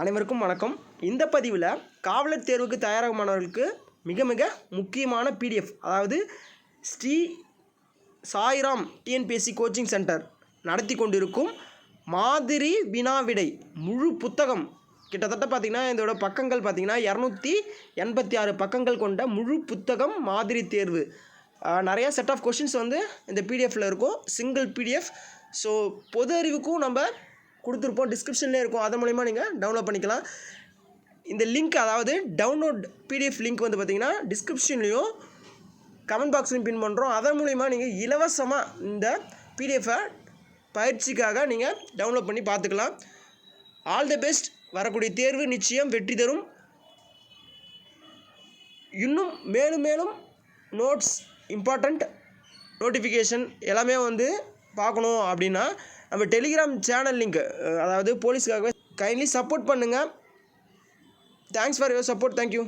அனைவருக்கும் வணக்கம். இந்த பதிவில் காவலர் தேர்வுக்கு தயாராகுமானவர்களுக்கு மிக மிக முக்கியமான பிடிஎஃப் அதாவது Shri Sairam TNPSC coaching centre நடத்தி கொண்டிருக்கும் மாதிரி வினாவிடை முழு புத்தகம். கிட்டத்தட்ட பார்த்திங்கன்னா இதோட பக்கங்கள் பார்த்திங்கன்னா இரநூத்தி எண்பத்தி ஆறு பக்கங்கள் கொண்ட முழு புத்தகம் மாதிரி தேர்வு. நிறையா செட் ஆஃப் கொஷின்ஸ் வந்து இந்த பிடிஎஃப்பில் இருக்கும். சிங்கிள் பிடிஎஃப் ஸோ பொது அறிவுக்கும் நம்ம கொடுத்துருப்போம். டிஸ்கிரிப்ஷன்லேயே இருக்கும். அதன் மூலிமா நீங்கள் டவுன்லோட் பண்ணிக்கலாம். இந்த லிங்க் அதாவது டவுன்லோட் பிடிஎஃப் லிங்க் வந்து பார்த்திங்கன்னா டிஸ்கிரிப்ஷன்லேயும் கமெண்ட் பாக்ஸ்லையும் பின் பண்ணுறோம் அதன் மூலிமா நீங்கள் இலவசமாக இந்த பிடிஎஃபை பயிற்சிக்காக நீங்கள் டவுன்லோட் பண்ணி பார்த்துக்கலாம் ஆல் தி பெஸ்ட் வரக்கூடிய தேர்வு நிச்சயம் வெற்றி தரும். இன்னும் மேலும் மேலும் நோட்ஸ் இம்பார்ட்டண்ட் நோட்டிஃபிகேஷன் எல்லாமே வந்து பார்க்கணும் அப்படின்னா நம்ம டெலிகிராம் சேனல் லிங்க் அதாவது போலீஸுக்காகவே கைண்ட்லி சப்போர்ட் பண்ணுங்கள் thanks for your support thank you